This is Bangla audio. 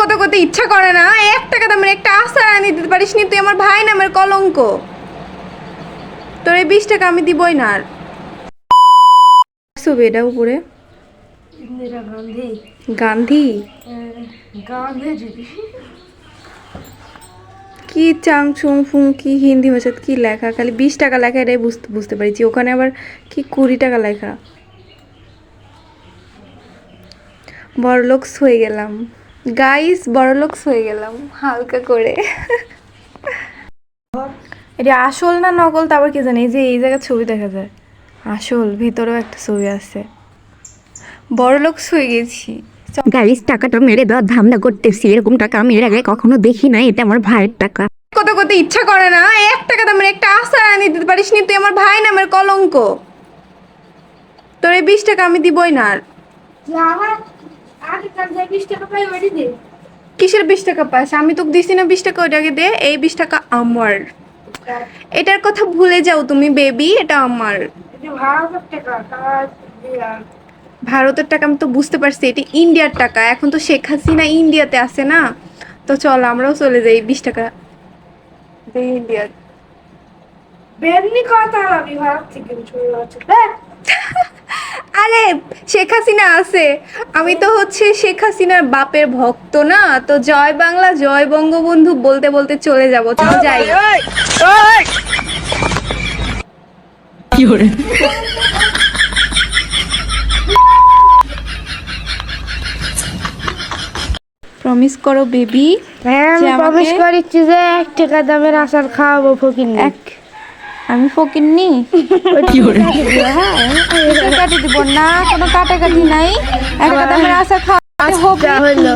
কত কত ইচ্ছা করে না। এক টাকা দামের একটা আচার আনি দিতে পারিস নি তুই আমার ভাই নামের কলঙ্ক। তোর এই বিশ টাকা আমি দিবই না আর। ছবি এটা উপরে। ইন্দিরা গান্ধী। গান্ধী? গান্ধীজি। কি চাং চুং ফুং কি হিন্দি ভাষাত কি লেখা খালি বিশ টাকা লেখা এটাই বুঝতে বুঝতে পারছি। ওখানে আবার কি কুড়ি টাকা লেখা। বড়লোকস হয়ে গেলাম। গাইস বড়লোকস হয়ে গেলাম হালকা করে। এটা আসল না নকল তা আবার কি জানি? এই যে এই জায়গায় ছবি দেখা যায়। আসল ভিতরেও একটা ছবি আছে। বড়লোকস হয়ে গেছি। গাইস টাকাটা মেরে দেওয়ার ধান্দা করতেছি। এরকম টাকা আমি এর আগে কখনো দেখি না এটা আমার ভাইয়ের টাকা। কত কত ইচ্ছা করে না এক টাকা দামের একটা আচার আনি দিতে পারিস নি তুই আমার ভাই নামের কলঙ্ক। তোর এই বিশ টাকা আমি দিবই না আর। কিসের বিশ টাকা পাস? আমি তোকে দিছি না বিশ টাকা ওইটাকে দে এই বিশ টাকা আমার। এটার কথা ভুলে যাও তুমি বেবি এটা আমার। ভারতের টাকা আমি তো বুঝতে পারছি এটি ইন্ডিয়ার টাকা। এখন তো শেখ হাসিনা ইন্ডিয়াতে আছে না? তো চল আমরাও চলে যাই বিশ টাকা দে ইন্ডিয়ার। বেমনি কথা আমি ভারত থেকে আরে শেখ হাসিনা আছে। আমি তো হচ্ছে শেখ হাসিনার বাপের ভক্ত না তো জয় বাংলা জয় বঙ্গবন্ধু বলতে বলতে চলে যাব। চল যাই। প্রমিস করো বেবি হ্যাঁ আমি প্রমিস করেছি যে এক টাকা দামের আচার খাওয়াবো ফকির এক আমি ফকিরনি কাটি দিব না কোনো কাটাকাটি নাই। একটা আশা খাওয়া। হবে হলো।